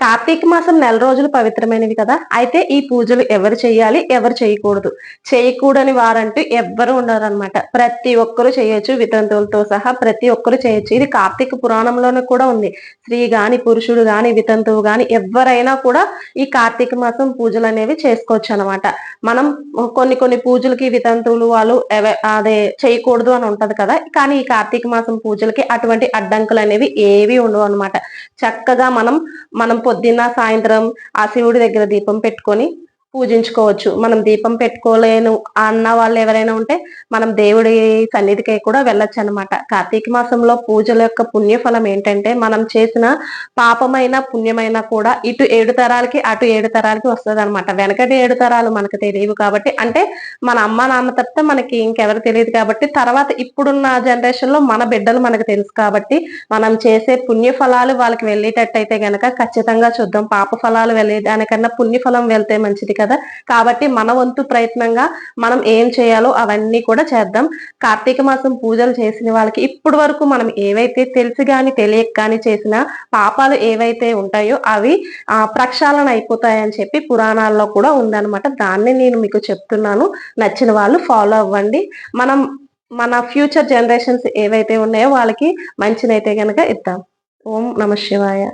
కార్తీక మాసం నెల రోజులు పవిత్రమైనవి కదా. అయితే ఈ పూజలు ఎవరు చేయాలి? ఎవరు చేయకూడదు? చేయకూడని వారంటూ ఎవ్వరు ఉండరు అనమాట ప్రతి ఒక్కరు చేయొచ్చు. వితంతువులతో సహా ప్రతి ఒక్కరు చేయొచ్చు. ఇది కార్తీక పురాణంలోనే కూడా ఉంది. స్త్రీ గాని పురుషుడు గాని వితంతువు గాని ఎవరైనా కూడా ఈ కార్తీక మాసం పూజలు అనేవి చేసుకోవచ్చు అనమాట మనం కొన్ని కొన్ని పూజలకి వితంతువులు వాళ్ళు ఎవ- అదే చేయకూడదు అని ఉంటది కదా. కానీ ఈ కార్తీక మాసం పూజలకి అటువంటి అడ్డంకులు అనేవి ఏవి ఉండవు అనమాట చక్కగా మనం మనం పొద్దున్న సాయంత్రం ఆ శివుడి దగ్గర దీపం పెట్టుకొని పూజించుకోవచ్చు. మనం దీపం పెట్టుకోలేను అన్న వాళ్ళు ఎవరైనా ఉంటే మనం దేవుడి సన్నిధికి కూడా వెళ్ళొచ్చు అనమాట కార్తీక మాసంలో పూజల యొక్క పుణ్యఫలం ఏంటంటే మనం చేసిన పాపమైన పుణ్యమైన కూడా ఇటు ఏడు తరాలకి అటు ఏడు తరాలకి వస్తుంది అనమాట వెనకటి ఏడు తరాలు మనకు తెలియవు కాబట్టి అంటే మన అమ్మ నాన్న తప్పితే మనకి ఇంకెవరు తెలియదు కాబట్టి తర్వాత ఇప్పుడున్న జనరేషన్లో మన బిడ్డలు మనకు తెలుసు కాబట్టి మనం చేసే పుణ్య ఫలాలు వాళ్ళకి వెళ్ళేటట్టయితే గనక ఖచ్చితంగా చూద్దాం. పాప ఫలాలు వెళ్ళేదానికన్నా పుణ్య ఫలం వెళ్తే మంచిది కదా. కాబట్టి మన వంతు ప్రయత్నంగా మనం ఏం చేయాలో అవన్నీ కూడా చేద్దాం. కార్తీక మాసం పూజలు చేసిన వాళ్ళకి ఇప్పటి వరకు మనం ఏవైతే తెలిసి కానీ తెలియక కానీ చేసిన పాపాలు ఏవైతే ఉంటాయో అవి ఆ ప్రక్షాళన అయిపోతాయని చెప్పి పురాణాల్లో కూడా ఉందన్నమాట. దాన్ని నేను మీకు చెప్తున్నాను. నచ్చిన వాళ్ళు ఫాలో అవ్వండి. మనం మన ఫ్యూచర్ జనరేషన్స్ ఏవైతే ఉన్నాయో వాళ్ళకి మంచినైతే కనుక ఇద్దాం. ఓం నమ శివాయ.